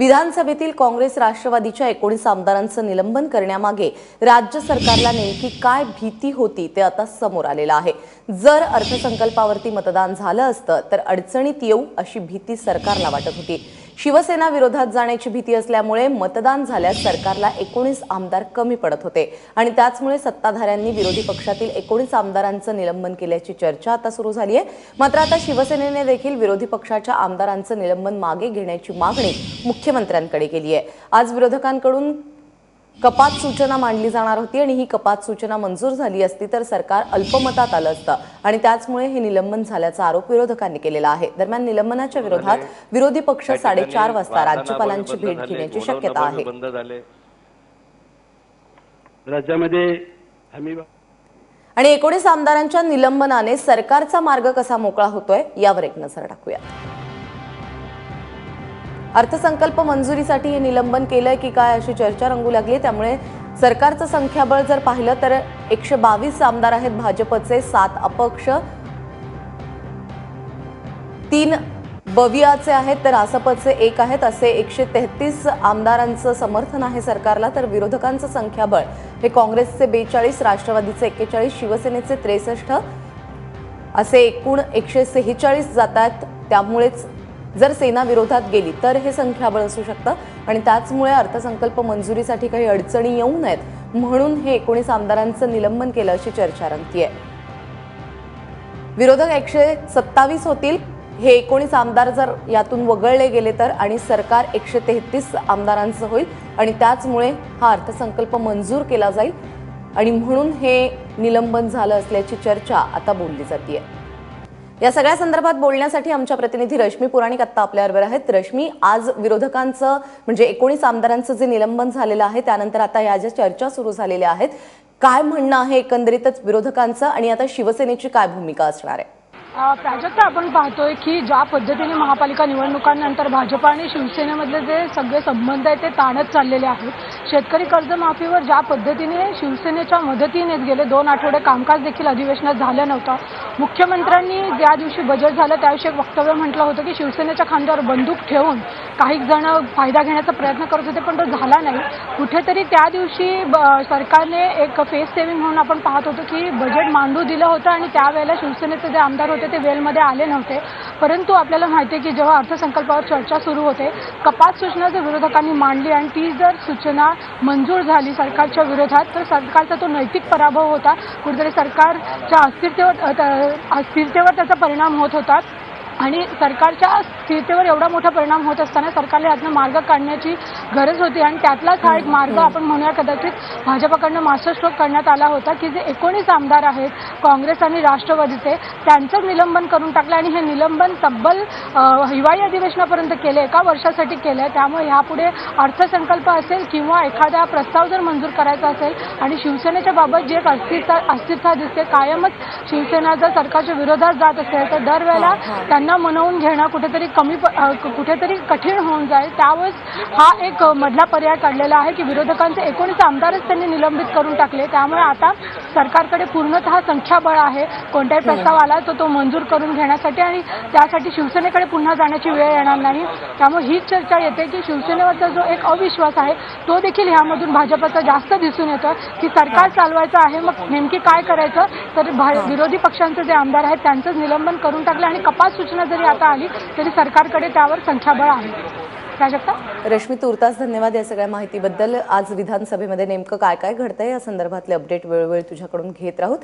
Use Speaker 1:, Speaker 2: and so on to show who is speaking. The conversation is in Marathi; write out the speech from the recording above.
Speaker 1: विधानसभेतील काँग्रेस राष्ट्रवादीच्या एकोणीस आमदारांचं निलंबन करण्यामागे राज्य सरकारला नेमकी काय भीती होती ते आता समोर आलेलं आहे. जर अर्थसंकल्पावरती मतदान झालं असतं तर अडचणीत येऊ अशी भीती सरकारला वाटत होती. शिवसेना विरोधात जाण्याची भीती असल्यामुळे मतदान झाल्यास सरकारला एकोणीस आमदार कमी पडत होते. आणि त्याचमुळे सत्ताधाऱ्यांनी विरोधी पक्षातील एकोणीस आमदारांचं निलंबन केल्याची चर्चा आता सुरू झाली आहे. मात्र आता शिवसेनेने देखील विरोधी पक्षाच्या आमदारांचं निलंबन मागे घेण्याची मागणी मुख्यमंत्र्यांकडे केली आहे. आज विरोधकांकडून कपात सूचना मांडली जाणार होती आणि ही कपात सूचना मंजूर झाली असती तर सरकार अल्पमतात आलं असतं. आणि त्याचमुळे हे निलंबन झाल्याचा आरोप विरोधकांनी केलेला आहे. दरम्यान निलंबनाच्या विरोधात विरोधी पक्ष साडेचार वाजता राज्यपालांची भेट घेण्याची शक्यता आहे.
Speaker 2: राज्यामध्ये
Speaker 1: आणि एकोणीस आमदारांच्या निलंबनाने सरकारचा मार्ग कसा मोकळा होतोय यावर एक नजर टाकूया अर्थसंकल्प मंजुरीसाठी हे निलंबन केलंय की काय अशी चर्चा रंगू लागली त्यामुळे सरकारचं संख्याबळ जर पाहिलं तर एकशे बावीस आमदार आहेत भाजपचे सात अपक्ष तीन बवियाचे आहेत तर आसपचे एक आहेत. असे एकशे तेहतीस आमदारांचं समर्थन आहे सरकारला तर विरोधकांचं संख्याबळ. हे काँग्रेसचे बेचाळीस राष्ट्रवादीचे एक्केचाळीस शिवसेनेचे त्रेसष्ट. असे एकूण एकशे सेहेचाळीस जातात त्यामुळेच जर सेना विरोधात गेली तर हे संख्याबळ असू शकतं. आणि त्याचमुळे अर्थसंकल्प मंजुरीसाठी काही अडचणी येऊ नयेत. म्हणून हे एकोणीस आमदारांचं निलंबन केलं अशी चर्चा रंगतीये. विरोधक एकशे सत्तावीस होतील. हे एकोणीस आमदार जर यातून वगळले गेले तर आणि सरकार एकशे तेहतीस आमदारांचं होईल आणि त्याचमुळे हा अर्थसंकल्प मंजूर केला जाईल. आणि म्हणून हे निलंबन झालं असल्याची चर्चा आता बोलली जाते या सगळ्या संदर्भात बोलण्यासाठी आमच्या प्रतिनिधी रश्मी पुराणिक आत्ता आपल्याबरोबर आहेत. रश्मी आज विरोधकांचं म्हणजे एकोणीस आमदारांचं जे निलंबन झालेलं आहे त्यानंतर आता या ज्या चर्चा सुरू झालेल्या आहेत काय म्हणणं आहे एकंदरीतच विरोधकांचं आणि आता शिवसेनेची काय भूमिका असणार आहे?
Speaker 3: प्राजक्ता आपण पाहतोय की ज्या पद्धतीने महापालिका निवडणुकांनंतर भाजप आणि शिवसेनेमधले जे सगळे संबंध आहेत ते ताणत चाललेले आहेत. शेतकरी कर्जमाफीवर ज्या पद्धतीने शिवसेनेच्या मदतीने गेले दोन आठवडे कामकाज देखील अधिवेशनात झालं नव्हतं मुख्यमंत्र्यांनी ज्या दिवशी बजेट झालं त्याविषयी वक्तव्य म्हटलं होतं की शिवसेनेच्या खांद्यावर बंदूक ठेवून काही जण फायदा घेण्याचा प्रयत्न करत होते पण तो झाला नाही. कुठेतरी त्या दिवशी ब- सरकारने एक फेस सेव्हिंग म्हणून आपण पाहत होतो की बजेट मांडू दिलं होतं आणि त्यावेळेला शिवसेनेचे जे आमदार होते ते वेलमध्ये आले नव्हते. परंतु आपल्याला माहिती आहे की जेव्हा अर्थसंकल्पावर चर्चा सुरू होते कपात सूचना जर विरोधकांनी मांडली आणि ती जर सूचना मंजूर झाली सरकारच्या विरोधात तर सरकारचा तो नैतिक पराभव होता. कुठेतरी सरकारच्या अस्थिरतेवर अस्थिरतेवर त्याचा परिणाम होत होता. आणि सरकारच्या स्थिरतेवर एवढा मोठा परिणाम होत असताना सरकारला यातनं मार्ग काढण्याची गरज होती आणि त्यातलाच हा एक मार्ग आपण म्हणूया कदाचित भाजपकडनं मास्टर स्ट्रोक करण्यात आला होता की जे एकोणीस आमदार आहेत काँग्रेस आणि राष्ट्रवादीचे त्यांचं निलंबन करून टाकलं आणि हे निलंबन तब्बल हिवाळी अधिवेशनापर्यंत केलं एका वर्षासाठी केलं आहे त्यामुळे यापुढे अर्थसंकल्प असेल किंवा एखादा प्रस्ताव जर मंजूर करायचा असेल आणि शिवसेनेच्या बाबत जी एक अस्थिरता अस्थिरता दिसते कायमच शिवसेना जर सरकारच्या विरोधात जात असेल तर दरवेळेला त्यांना मनवून घेणं कुठेतरी कमी कुठेतरी कठीण होऊन जाईल. त्यावेळेस हा एक मधला पर्याय काढलेला आहे की विरोधकांचे एकोणीस आमदारच त्यांनी निलंबित करून टाकले. त्यामुळे आता सरकारकडे पूर्णतः संख्याबळ आहे. कोणताही प्रस्ताव आला तर तो मंजूर करून घेण्यासाठी आणि त्यासाठी शिवसेनेकडे पुन्हा जाण्याची वेळ येणार नाही. त्यामुळे हीच चर्चा येते की शिवसेनेवरचा जो एक अविश्वास आहे तो देखील ह्यामधून भाजपचा जास्त दिसून येतो की सरकार चालवायचं आहे मग नेमकी काय करायचं? तर विरोधी पक्षांचे जे आमदार आहेत त्यांचंच निलंबन करून टाकलं आणि कपात सूचना जरी आता आली तरी सरकारकडे त्यावर संख्याबळ आहे.
Speaker 1: रश्मी तुर्तास धन्यवाद या सगळ्या माहितीबद्दल. आज विधानसभेमध्ये नेमकं काय काय घडतंय? या संदर्भातले अपडेट वेळोवेळी तुझ्याकडून घेत राहूत.